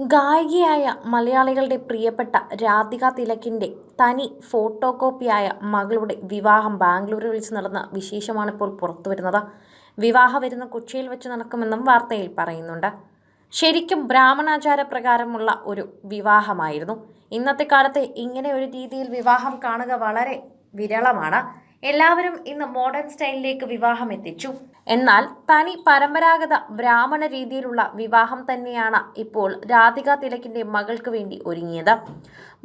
ഗായികയായ മലയാളികളുടെ പ്രിയപ്പെട്ട രാധിക തിലകിന്റെ തനി ഫോട്ടോ കോപ്പിയായ മകളുടെ വിവാഹം ബാംഗ്ലൂരിൽ വെച്ച് നടന്ന വിശേഷമാണിപ്പോൾ പുറത്തുവരുന്നത് വിവാഹ വരുന്ന കൊച്ചിയിൽ വെച്ച് നടക്കുമെന്നും വാർത്തയിൽ പറയുന്നുണ്ട്. ശരിക്കും ബ്രാഹ്മണാചാര പ്രകാരമുള്ള ഒരു വിവാഹമായിരുന്നു. ഇന്നത്തെ കാലത്ത് ഇങ്ങനെ ഒരു രീതിയിൽ വിവാഹം കാണുക വളരെ വിരളമാണ്. എല്ലാവരും ഇന്ന് മോഡേൺ സ്റ്റൈലിലേക്ക് വിവാഹം എത്തിച്ചു. എന്നാൽ തനി പരമ്പരാഗത ബ്രാഹ്മണ രീതിയിലുള്ള വിവാഹം തന്നെയാണ് ഇപ്പോൾ രാധിക തിലകിന്റെ മകൾക്ക് വേണ്ടി ഒരുങ്ങിയത്.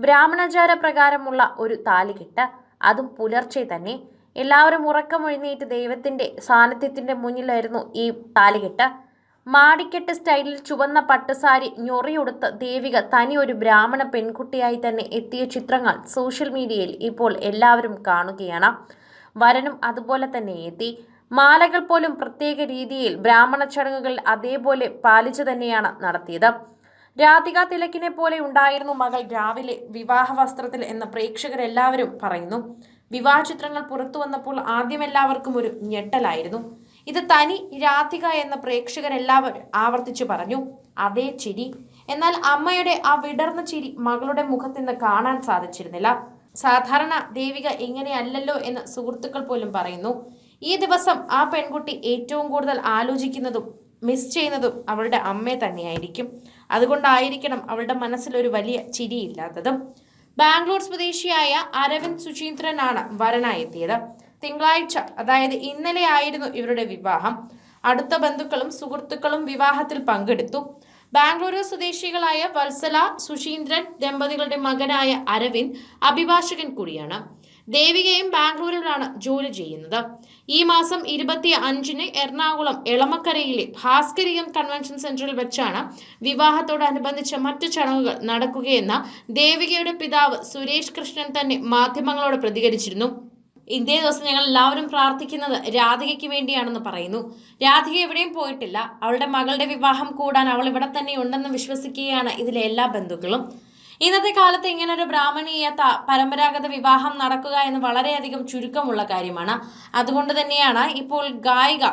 ബ്രാഹ്മണാചാര പ്രകാരമുള്ള ഒരു താലികെട്ട് അതും പുലർച്ചെ തന്നെ. എല്ലാവരും ഉറക്കമൊഴിഞ്ഞേറ്റ് ദൈവത്തിന്റെ സാന്നിധ്യത്തിന്റെ മുന്നിലായിരുന്നു ഈ താലികെട്ട്. മാടിക്കെട്ട് സ്റ്റൈലിൽ ചുവന്ന പട്ടുസാരി ഞൊറിയുടുത്ത് ദേവിക തനി ഒരു ബ്രാഹ്മണ പെൺകുട്ടിയായി തന്നെ എത്തിയ ചിത്രങ്ങൾ സോഷ്യൽ മീഡിയയിൽ ഇപ്പോൾ എല്ലാവരും കാണുകയാണ്. വരനും അതുപോലെ തന്നെ എത്തി. മാലകൾ പോലും പ്രത്യേക രീതിയിൽ ബ്രാഹ്മണ ചടങ്ങുകൾ അതേപോലെ പാലിച്ചു തന്നെയാണ് നടത്തിയത്. രാധിക തിലക്കിനെ പോലെ ഉണ്ടായിരുന്നു മകൾ രാവിലെ വിവാഹ വസ്ത്രത്തിൽ എന്ന് പ്രേക്ഷകരെല്ലാവരും പറയുന്നു. വിവാഹ ചിത്രങ്ങൾ പുറത്തു വന്നപ്പോൾ ആദ്യം എല്ലാവർക്കും ഒരു ഞെട്ടലായിരുന്നു. ഇത് തനി രാധിക എന്ന പ്രേക്ഷകരെല്ലാവരും ആവർത്തിച്ചു പറഞ്ഞു അതേ ചിരി. എന്നാൽ അമ്മയുടെ ആ വിടർന്ന ചിരി മകളുടെ മുഖത്ത് കാണാൻ സാധിച്ചിരുന്നില്ല. സാധാരണ ദേവിക ഇങ്ങനെയല്ലല്ലോ എന്ന് സുഹൃത്തുക്കൾ പോലും പറയുന്നു. ഈ ദിവസം ആ പെൺകുട്ടി ഏറ്റവും കൂടുതൽ ആലോചിക്കുന്നതും മിസ് ചെയ്യുന്നതും അവളുടെ അമ്മയെ തന്നെയായിരിക്കും. അതുകൊണ്ടായിരിക്കണം അവളുടെ മനസ്സിൽ ഒരു വലിയ ചിരിയില്ലാത്തതും. ബാംഗ്ലൂർ സ്വദേശിയായ അരവിന്ദ് സുചീന്ദ്രനാണ് വരനായെത്തിയത്. തിങ്കളാഴ്ച അതായത് ഇന്നലെ ആയിരുന്നു ഇവരുടെ വിവാഹം. അടുത്ത ബന്ധുക്കളും സുഹൃത്തുക്കളും വിവാഹത്തിൽ പങ്കെടുത്തു. ബാംഗ്ലൂരു സ്വദേശികളായ വത്സല സുശീന്ദ്രൻ ദമ്പതികളുടെ മകനായ അരവിന്ദ് അഭിഭാഷകൻ കൂടിയാണ്. ദേവികയും ബാംഗ്ലൂരിലാണ് ജോലി ചെയ്യുന്നത്. ഈ മാസം ഇരുപത്തി അഞ്ചിന് എറണാകുളം എളമക്കരയിലെ ഭാസ്കരികം കൺവെൻഷൻ സെന്ററിൽ വെച്ചാണ് വിവാഹത്തോടനുബന്ധിച്ച മറ്റു ചടങ്ങുകൾ നടക്കുകയെന്ന ദേവികയുടെ പിതാവ് സുരേഷ് കൃഷ്ണൻ തന്നെ മാധ്യമങ്ങളോട് പ്രതികരിച്ചിരുന്നു. ഇന്നേ ദിവസം ഞങ്ങൾ എല്ലാവരും പ്രാർത്ഥിക്കുന്നത് രാധികയ്ക്ക് വേണ്ടിയാണെന്ന് പറയുന്നു. രാധിക എവിടെയും പോയിട്ടില്ല. അവളുടെ മകളുടെ വിവാഹം കൂടാൻ അവൾ ഇവിടെ തന്നെ ഉണ്ടെന്ന് വിശ്വസിക്കുകയാണ് ഇതിലെ എല്ലാ ബന്ധുക്കളും. ഇന്നത്തെ കാലത്ത് ഒരു ബ്രാഹ്മണീയ പരമ്പരാഗത വിവാഹം നടക്കുക എന്ന് വളരെയധികം ചുരുക്കമുള്ള കാര്യമാണ്. അതുകൊണ്ട് തന്നെയാണ് ഇപ്പോൾ ഗായിക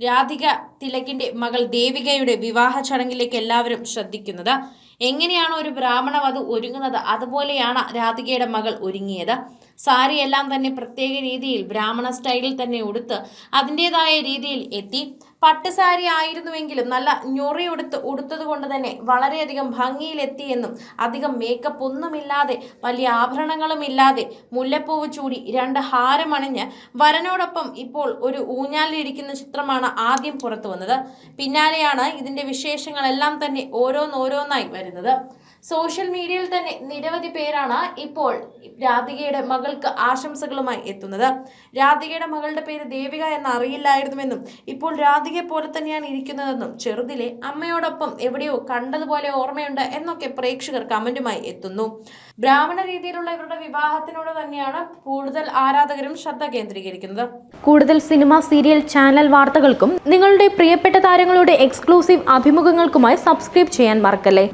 രാധിക തിലകിന്റെ മകൾ ദേവികയുടെ വിവാഹ ചടങ്ങിലേക്ക് എല്ലാവരും ശ്രദ്ധിക്കുന്നത്. എങ്ങനെയാണോ ഒരു ബ്രാഹ്മണ വധു ഒരുങ്ങുന്നത്? അതുപോലെയാണ് രാധികയുടെ മകൾ ഒരുങ്ങിയത്. സാരിയെല്ലാം തന്നെ പ്രത്യേക രീതിയിൽ ബ്രാഹ്മണ സ്റ്റൈലിൽ തന്നെ ഉടുത്ത് അതിന്റെതായ രീതിയിൽ എത്തി. പട്ടുസാരി ആയിരുന്നുവെങ്കിലും നല്ല ഞൊറി ഉടുത്ത് ഉടുത്തത് കൊണ്ട് തന്നെ വളരെയധികം ഭംഗിയിലെത്തിയെന്നും അധികം മേക്കപ്പ് ഒന്നുമില്ലാതെ വലിയ ആഭരണങ്ങളും ഇല്ലാതെ മുല്ലപ്പൂവ് ചൂടി രണ്ട് ഹാരമണിഞ്ഞ് വരനോടൊപ്പം ഇപ്പോൾ ഒരു ഊഞ്ഞാലിരിക്കുന്ന ചിത്രമാണ് ആദ്യം പുറത്തു വന്നത്. പിന്നാലെയാണ് ഇതിന്റെ വിശേഷങ്ങളെല്ലാം തന്നെ ഓരോന്നോരോന്നായി വരുന്നത്. സോഷ്യൽ മീഡിയയിൽ തന്നെ നിരവധി പേരാണ് ഇപ്പോൾ രാധികയുടെ മകൾക്ക് ആശംസകളുമായി എത്തുന്നത്. രാധികയുടെ മകളുടെ പേര് ദേവിക എന്ന് അറിയില്ലായിരുന്നുവെന്നും ഇപ്പോൾ രാധികയെ പോലെ തന്നെയാണ് ഇരിക്കുന്നതെന്നും ചെറുതിലെ അമ്മയോടൊപ്പം എവിടെയോ കണ്ടതുപോലെ ഓർമ്മയുണ്ട് എന്നൊക്കെ പ്രേക്ഷകർ കമന്റുമായി എത്തുന്നു. ബ്രാഹ്മണ രീതിയിലുള്ള ഇവരുടെ വിവാഹത്തിനോട് തന്നെയാണ് കൂടുതൽ ആരാധകരും ശ്രദ്ധ കേന്ദ്രീകരിക്കുന്നത്. കൂടുതൽ സിനിമ സീരിയൽ ചാനൽ വാർത്തകൾക്കും നിങ്ങളുടെ പ്രിയപ്പെട്ട താരങ്ങളുടെ എക്സ്ക്ലൂസീവ് അഭിമുഖങ്ങൾക്കുമായി സബ്സ്ക്രൈബ് ചെയ്യാൻ മറക്കല്ലേ?